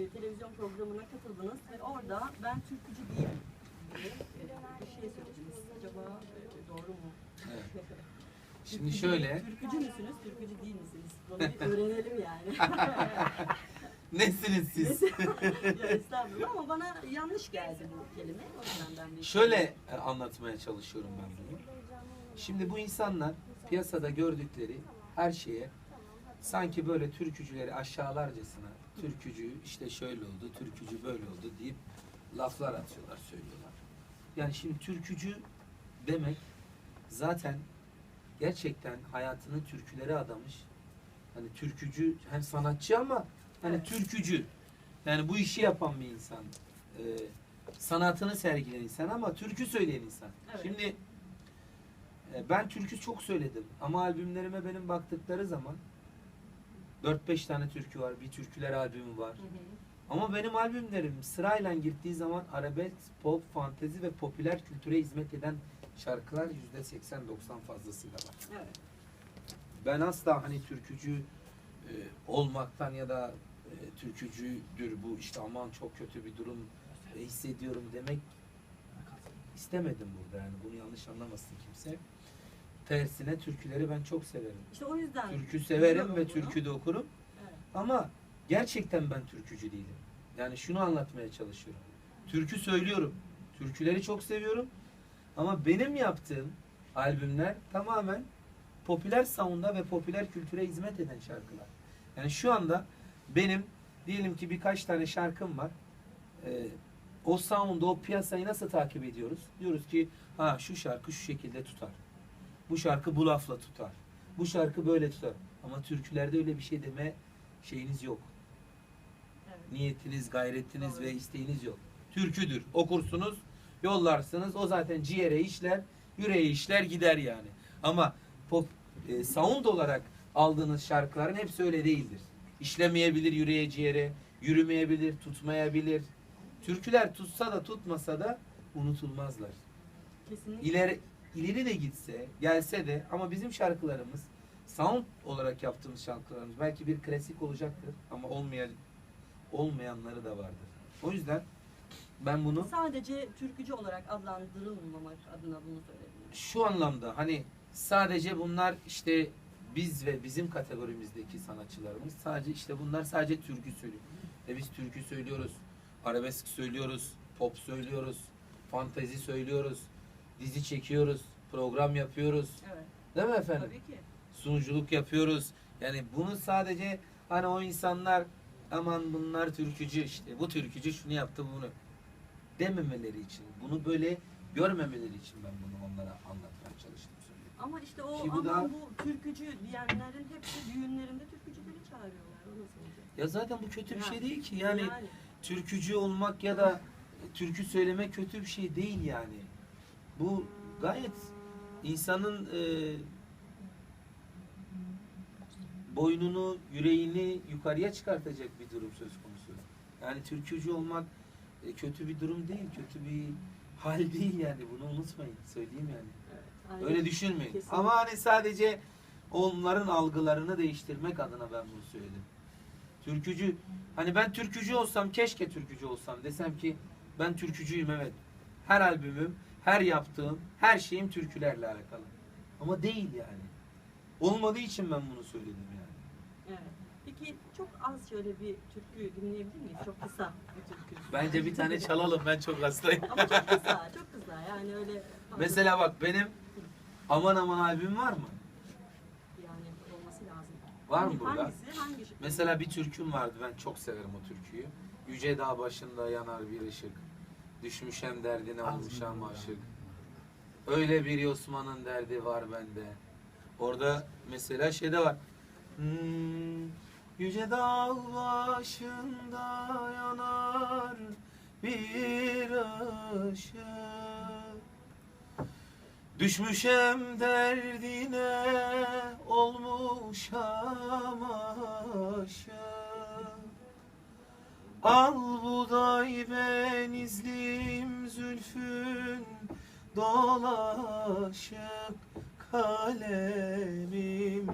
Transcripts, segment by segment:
e, televizyon programına katıldınız ve orada ben türkücü değilim diye e, bir şey söylediniz. Acaba e, doğru mu? Evet. Şimdi şöyle, Türkücü müsünüz, türkücü değil misiniz? Bunu bir öğrenelim yani. nesiniz siz? ya estağfurullah ama bana yanlış geldi bu kelime. O yüzden ben bir Şöyle e, anlatmaya çalışıyorum ben bunu. Şimdi bu insanlar piyasada gördükleri her şeye sanki böyle türkücüleri aşağılarcasına türkücü işte şöyle oldu, türkücü böyle oldu deyip laflar atıyorlar, söylüyorlar. Yani şimdi türkücü demek zaten gerçekten hayatını türkülere adamış. Hani türkücü hem sanatçı ama hani Evet. türkücü. Yani bu işi yapan bir insan. Ee, sanatını sergileyen insan ama türkü söyleyen insan. Evet. Şimdi e, ben türkü çok söyledim ama albümlerime benim baktıkları zaman 4-5 tane türkü var. Bir türküler albümü var. Hı hı. Ama benim albümlerim sırayla gittiği zaman arabesk, pop, fantezi ve popüler kültüre hizmet eden şarkılar %80-90 fazlasıyla var. Evet. Ben asla hani türkücü e, olmaktan ya da e, türkücüdür bu işte aman çok kötü bir durum e, hissediyorum demek istemedim burada yani bunu yanlış anlamasın kimse. Tersine türküleri ben çok severim. İşte o yüzden. Türkü severim ve türkü de okurum. Evet. Ama gerçekten ben türkücü değilim. Yani şunu anlatmaya çalışıyorum. Türkü söylüyorum. Türküleri çok seviyorum. Ama benim yaptığım albümler tamamen popüler sound'a ve popüler kültüre hizmet eden şarkılar. Yani şu anda benim diyelim ki birkaç tane şarkım var. Ee, o sound'u, o piyasayı nasıl takip ediyoruz? Diyoruz ki ha şu şarkı şu şekilde tutar. Bu şarkı bu lafla tutar. Bu şarkı böyle tutar. Ama türkülerde öyle bir şey deme şeyiniz yok. Evet. Niyetiniz, gayretiniz Doğru. ve isteğiniz yok. Türküdür. Okursunuz, yollarsınız. O zaten ciğere işler, yüreğe işler gider yani. Ama pop e, sound olarak aldığınız şarkıların hepsi öyle değildir. İşlemeyebilir yüreğe, ciğere, yürümeyebilir, tutmayabilir. Türküler tutsa da tutmasa da unutulmazlar. Kesinlikle. İleri ileri de gitse, gelse de ama bizim şarkılarımız sound olarak yaptığımız şarkılarımız belki bir klasik olacaktır ama olmayan olmayanları da vardır. O yüzden ben bunu Sadece türkücü olarak adlandırılmamak adına bunu söyledim. şu anlamda hani sadece bunlar işte biz ve bizim kategorimizdeki sanatçılarımız sadece işte bunlar sadece türkü söylüyor. Ve biz türkü söylüyoruz, arabesk söylüyoruz, pop söylüyoruz, fantezi söylüyoruz, dizi çekiyoruz, program yapıyoruz. Evet. Değil mi efendim? Tabii ki. Sunuculuk yapıyoruz. Yani bunu sadece hani o insanlar aman bunlar türkücü işte bu türkücü şunu yaptı bunu dememeleri için bunu böyle görmemeleri için ben bunu onlara anlatmaya çalıştım söyleyeyim. Ama işte o bu aman da- bu türkücü diyenlerin hepsi düğünlerinde türkücüleri çağırıyorlar. O nasıl olacak? Ya zaten bu kötü bir Ya, şey değil ki yani, türkücü olmak ya da türkü söylemek kötü bir şey değil yani. Bu gayet insanın e, boynunu, yüreğini yukarıya çıkartacak bir durum söz konusu. Yani türkücü olmak e, kötü bir durum değil, kötü bir hal değil yani bunu unutmayın. Söyleyeyim yani. Evet, aynen. Öyle düşünmeyin. Kesinlikle. Ama hani sadece onların algılarını değiştirmek adına ben bunu söyledim. Türkücü, hani ben türkücü olsam, keşke türkücü olsam desem ki ben türkücüyüm evet. Her albümüm, her yaptığım, her şeyim türkülerle alakalı. Ama değil yani. Olmadığı için ben bunu söyledim yani. Evet. Peki çok az şöyle bir türkü dinleyebilir miyiz? Çok kısa bir türkü. Bence bir tane çalalım ben çok hastayım. Ama çok kısa, çok kısa. Yani öyle Mesela bak benim Aman Aman albüm var mı? yani olması lazım. Var mı burada? Hangisi? Hangi? Mesela bir türküm vardı ben çok severim o türküyü. Yüce dağ başında yanar bir ışık. Düşmüşem derdine olmuşam aşık. Öyle bir Osman'ın derdi var bende. Orada mesela şeyde var. Hmm, yüce dağ başında yanar bir ışık. Düşmüşem derdine olmuşam aşık Al buday benizlim zülfün dolaşık Kalemim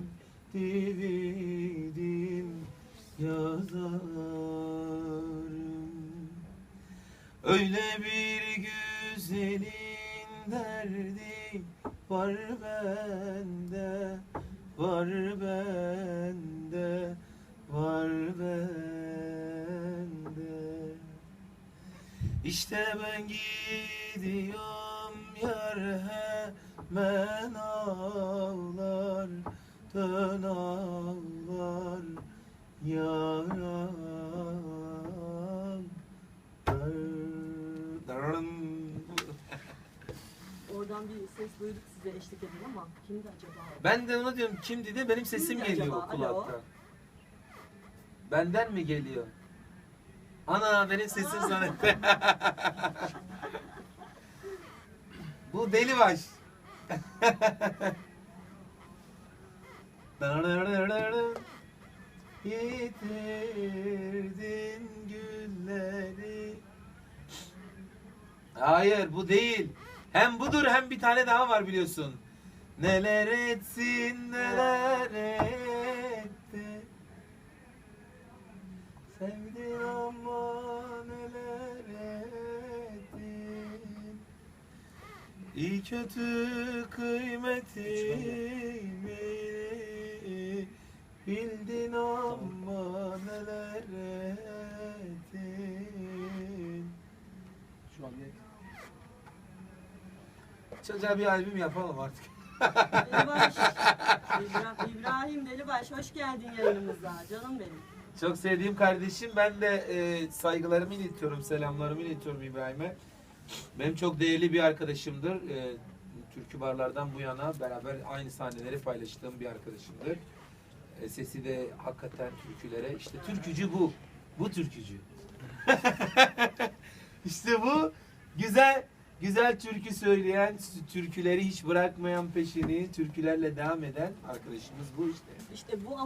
dividim yazar Öyle bir güzelin derdi var bende, var bende, var bende. İşte ben gidiyorum yar hemen ağlar, dön ağlar, yar ağlar. Oradan bir ses duyduk size eşlik edin ama kimdi acaba? Ben de ona diyorum kim dedi benim sesim Kimdi geliyor acaba? kulaktan. Benden mi geliyor? Ana benim sesim zannetti. Bu deli baş. Yitirdin gülleri. Hayır bu değil. Hem budur hem bir tane daha var biliyorsun. Neler etsin neler etti. Sevdin ama neler ettin. İyi kötü kıymetimi bildin ama neler ettin. Şu an ne? Çocuğa bir albüm yapalım artık. Delibaş. İbra- İbrahim Delibaş hoş geldin yayınımıza. Canım benim. Çok sevdiğim kardeşim. Ben de e, saygılarımı iletiyorum, selamlarımı iletiyorum İbrahim'e. Benim çok değerli bir arkadaşımdır. E, türkü barlardan bu yana beraber aynı sahneleri paylaştığım bir arkadaşımdır. E, sesi de hakikaten türkülere. İşte türkücü bu. Bu türkücü. işte bu güzel güzel türkü söyleyen, türküleri hiç bırakmayan peşini, türkülerle devam eden arkadaşımız bu işte. İşte bu